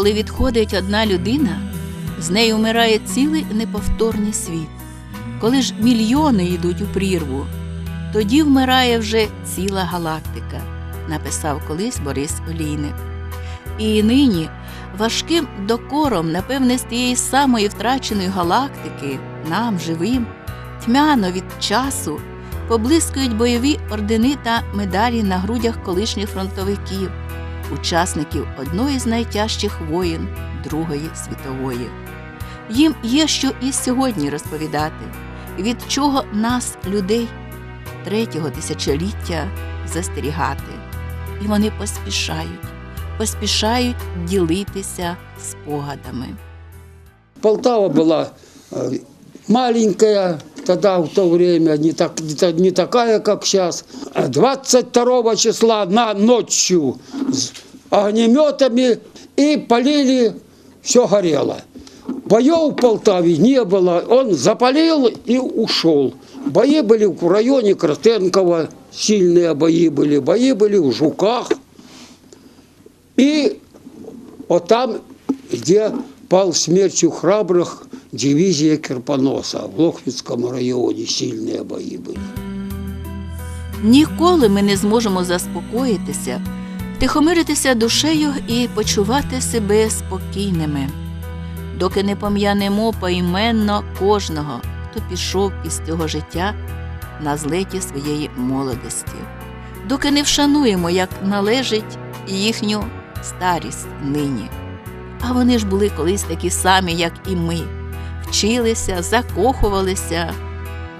Коли відходить одна людина, з нею вмирає цілий неповторний світ. Коли ж мільйони йдуть у прірву, тоді вмирає вже ціла галактика, написав колись Борис Олійник. І нині важким докором, напевне, з тієї самої втраченої галактики, нам, живим, тьмяно від часу, поблискують бойові ордени та медалі на грудях колишніх фронтовиків, учасників одної з найтяжчих воєн Другої світової. Їм є що і сьогодні розповідати, від чого нас, людей, третього тисячоліття застерігати. І вони поспішають, поспішають ділитися спогадами. Полтава была э, маленькая тогда в то время, не, так, не, та- не такая, как сейчас. 22 числа на ночью с огнеметами и полили, все горело. Боев в Полтаве не было, он запалил и ушел. Бои были в районе Крастенкова, сильные бои были, бои были в Жуках. И вот там, где пал смертью храбрых дивизия Кирпоноса, в Лохвицком районе сильные бои были. Ніколи ми не зможемо заспокоїтися, втихомиритися душею і почувати себе спокійними, доки не пом'янемо поіменно кожного, хто пішов із цього життя на злеті своєї молодості, доки не вшануємо, як належить їхню старість нині. А вони ж були колись такі самі, як і ми, вчилися, закохувалися,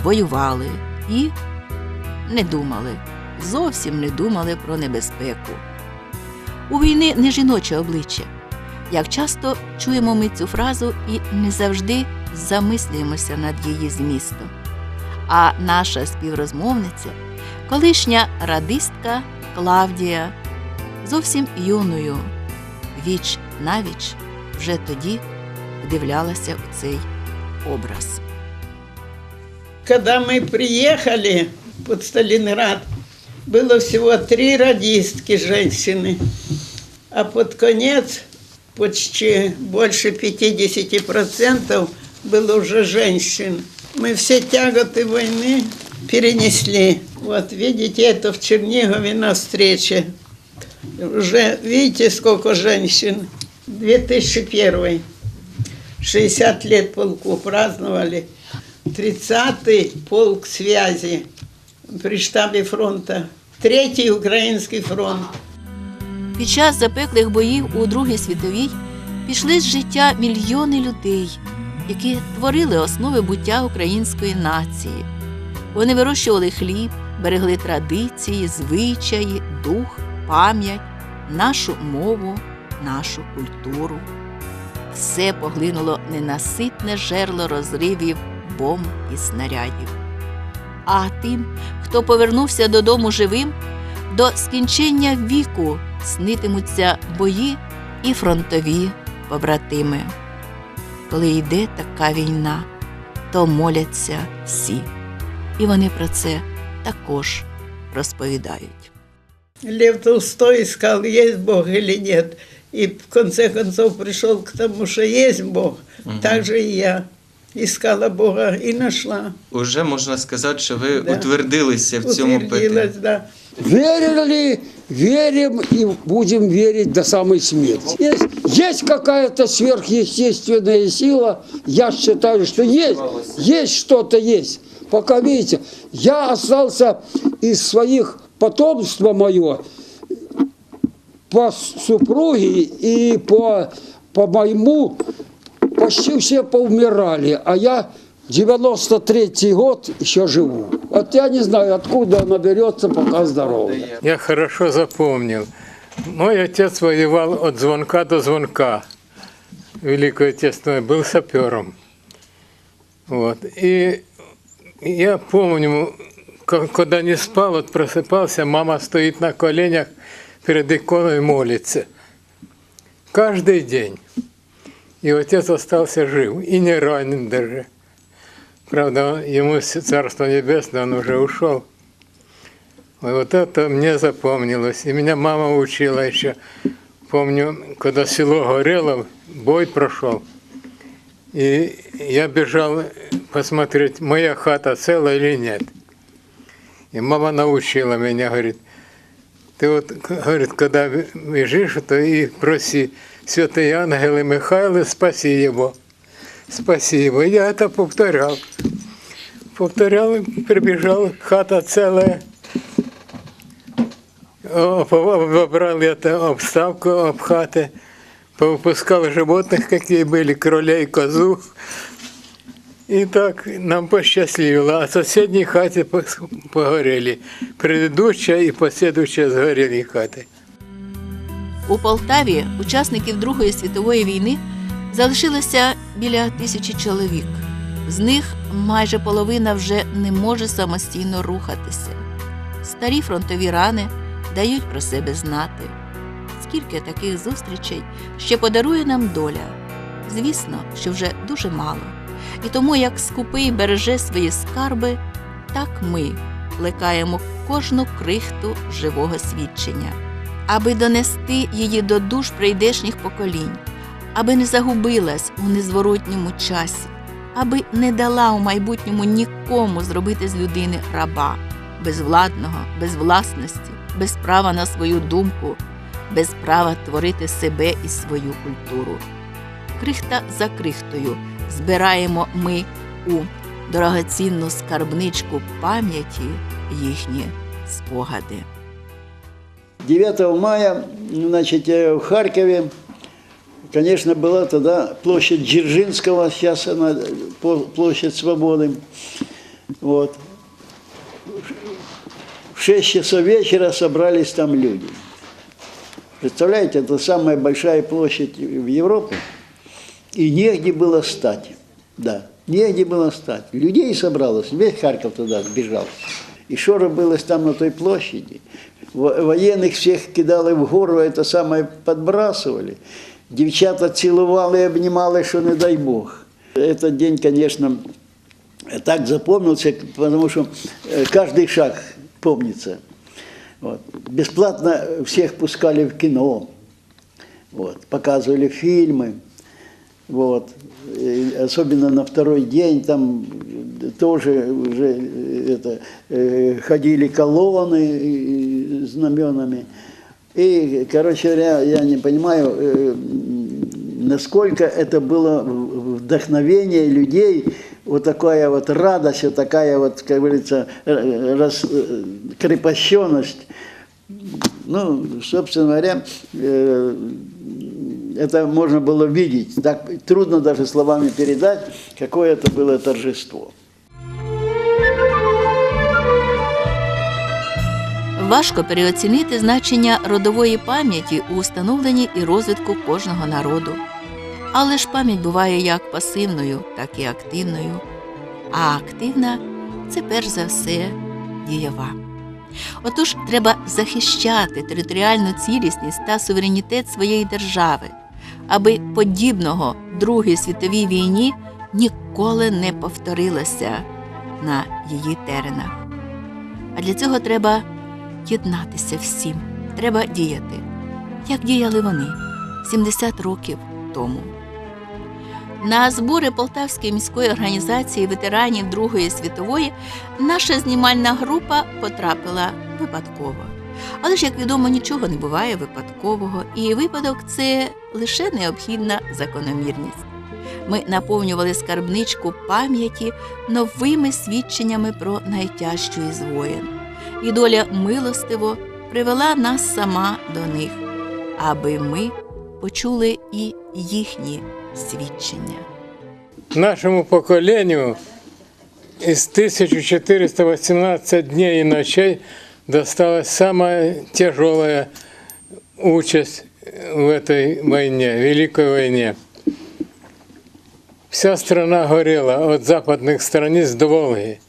воювали і не думали, зовсім не думали про небезпеку. У війни не жіноче обличчя. Як часто чуємо ми цю фразу і не завжди замислюємося над її змістом. А наша співрозмовниця, колишня радистка Клавдія, зовсім юною, віч навіч, вже тоді вдивлялася у цей образ. Когда мы приехали под Сталинград, было всего три радистки женщины, а под конец почти больше 50% было уже женщин. Мы все тяготы войны перенесли. Вот видите, это в Чернигове на встрече. Уже видите, сколько женщин? 2001 60 лет полку праздновали. 30-й полк связи при штабе фронта. Третий Украинский фронт. Під час запеклих боїв у Другій світовій пішли з життя мільйони людей, які творили основи буття української нації. Вони вирощували хліб, берегли традиції, звичаї, дух, пам'ять, нашу мову, нашу культуру. Все поглинуло ненаситне жерло розривів, бомб і снарядів. А тим, хто повернувся додому живим, до скінчення віку снитимуться бої і фронтові побратими. Коли йде така війна, то моляться всі. І вони про це також розповідають. Лев Толстой искал, есть Бог или нет. И в конце концов пришел к тому, что есть Бог. Угу. Так же и я искала Бога и нашла. Уже можна сказати, що ви Да. утвердилися в цьому питанні. да. Верили, верим и будем верить до самой смерти. Есть, есть какая-то сверхъестественная сила, я считаю, что есть, есть что-то есть. Пока, видите, я остался из своих потомства мое по супруге и по, по моему почти все поумирали, а я 93-й год еще живу. Вот я не знаю, откуда она берется, пока здоровье. Я хорошо запомнил. Мой отец воевал от звонка до звонка. Великой Отечественной был сапером. Вот. И я помню, ко- когда не спал, вот просыпался, мама стоит на коленях перед иконой молится. Каждый день. И отец остался жив, и не ранен даже. Правда, ему царство небесное, он уже ушел. Вот это мне запомнилось. И меня мама учила еще помню, когда село горело, бой прошел. И я бежал посмотреть, моя хата цела или нет. И мама научила меня, говорит, ты вот, говорит, когда бежишь, то и проси святые ангелы Михаила, спаси его. Спаси его. Я это повторял. Повторял, прибежал, хата целая. Обобрал я там обставку об хаты, повыпускал животных, какие были, кролей, козу. И так нам посчастливило. А хате пос- погорели. Предыдущая и последующая сгорели хаты. У Полтаві учасників Другої світової війни залишилося біля тисячі чоловік. З них майже половина вже не може самостійно рухатися. Старі фронтові рани дають про себе знати. Скільки таких зустрічей ще подарує нам доля? Звісно, що вже дуже мало. І тому, як скупий береже свої скарби, так ми плекаємо кожну крихту живого свідчення аби донести її до душ прийдешніх поколінь, аби не загубилась у незворотньому часі, аби не дала у майбутньому нікому зробити з людини раба, безвладного, без власності, без права на свою думку, без права творити себе і свою культуру. Крихта за крихтою збираємо ми у дорогоцінну скарбничку пам'яті їхні спогади. 9 мая, значит, э, в Харькове, конечно, была тогда площадь Дзержинского, сейчас она э, по- площадь Свободы. Вот. В 6 часов вечера собрались там люди. Представляете, это самая большая площадь в Европе. И негде было стать. Да, негде было стать. Людей собралось, весь Харьков туда сбежал. И что робилось там на той площади? Во- Военных всех кидали в гору, это самое подбрасывали. Девчата целовали и обнимали, что не дай бог. Этот день, конечно, так запомнился, потому что э, каждый шаг помнится. Вот. Бесплатно всех пускали в кино, вот. показывали фильмы. Вот. И особенно на второй день там тоже уже э, это, э, ходили колонны э, знаменами. И, короче говоря, я не понимаю, насколько это было вдохновение людей, вот такая вот радость, вот такая вот, как говорится, рас- крепощенность. Ну, собственно говоря, это можно было видеть. Так трудно даже словами передать, какое это было торжество. Важко переоцінити значення родової пам'яті у установленні і розвитку кожного народу. Але ж пам'ять буває як пасивною, так і активною. А активна це перш за все дієва. Отож, треба захищати територіальну цілісність та суверенітет своєї держави, аби подібного Другій світовій війні ніколи не повторилося на її теренах. А для цього треба єднатися всім. Треба діяти, як діяли вони 70 років тому. На збори Полтавської міської організації ветеранів Другої світової наша знімальна група потрапила випадково. Але ж, як відомо, нічого не буває випадкового, і випадок це лише необхідна закономірність. Ми наповнювали скарбничку пам'яті новими свідченнями про найтяжчу із воєн і доля милостиво привела нас сама до них, аби ми почули і їхні свідчення. Нашему поколению из 1418 дней и ночей досталась самая тяжелая участь в этой войне, Великой войне. Вся страна горела от западных страниц до Волги.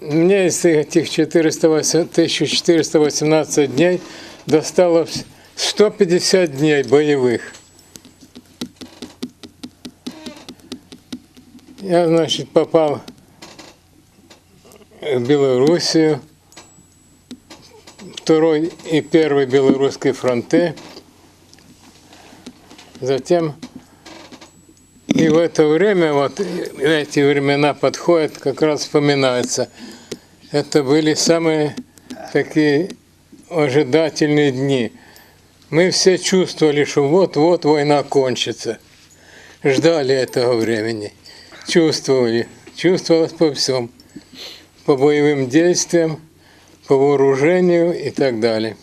Мне из этих 408 1418 дней досталось 150 дней боевых. Я, значит, попал в Белоруссию, второй и первый Белорусский фронты. Затем и в это время, вот эти времена подходят, как раз вспоминаются. Это были самые такие ожидательные дни. Мы все чувствовали, что вот-вот война кончится. Ждали этого времени. Чувствовали. Чувствовалось по всем. По боевым действиям, по вооружению и так далее.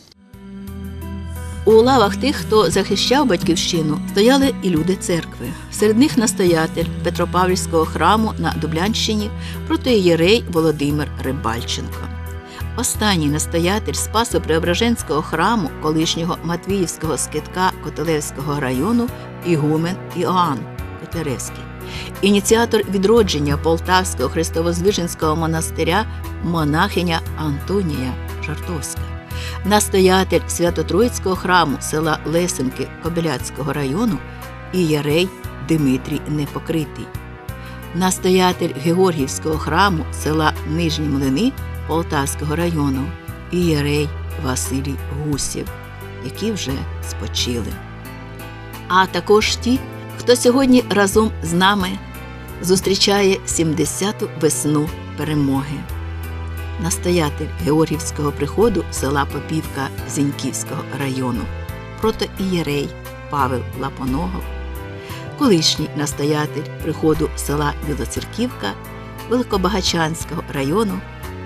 У лавах тих, хто захищав батьківщину, стояли і люди церкви. Серед них настоятель Петропавлівського храму на Дублянщині протиєрей Володимир Рибальченко. Останній настоятель Спасо-Преображенського храму колишнього Матвіївського скитка Котелевського району Ігумен Іоанн Котляревський. Ініціатор відродження Полтавського Христовоздвиженського монастиря монахиня Антонія Жартовська настоятель Свято-Троїцького храму села Лесенки Кобиляцького району ієрей Димитрій Непокритий, настоятель Георгіївського храму села Нижні Млини Полтавського району ієрей Василій Гусів, які вже спочили. А також ті, хто сьогодні разом з нами зустрічає 70-ту весну перемоги настоятель Георгівського приходу села Попівка Зіньківського району, протоієрей Павел Лапоногов, колишній настоятель приходу села Білоцерківка Великобагачанського району,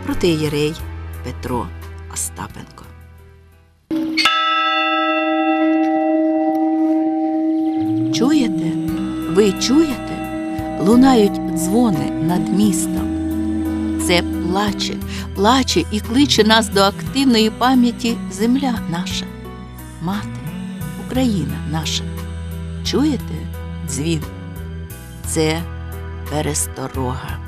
протиєрей Петро Остапенко. Чуєте? Ви чуєте? Лунають дзвони над містом. Це плаче, плаче і кличе нас до активної пам'яті земля наша, мати, Україна наша. Чуєте дзвін? Це пересторога.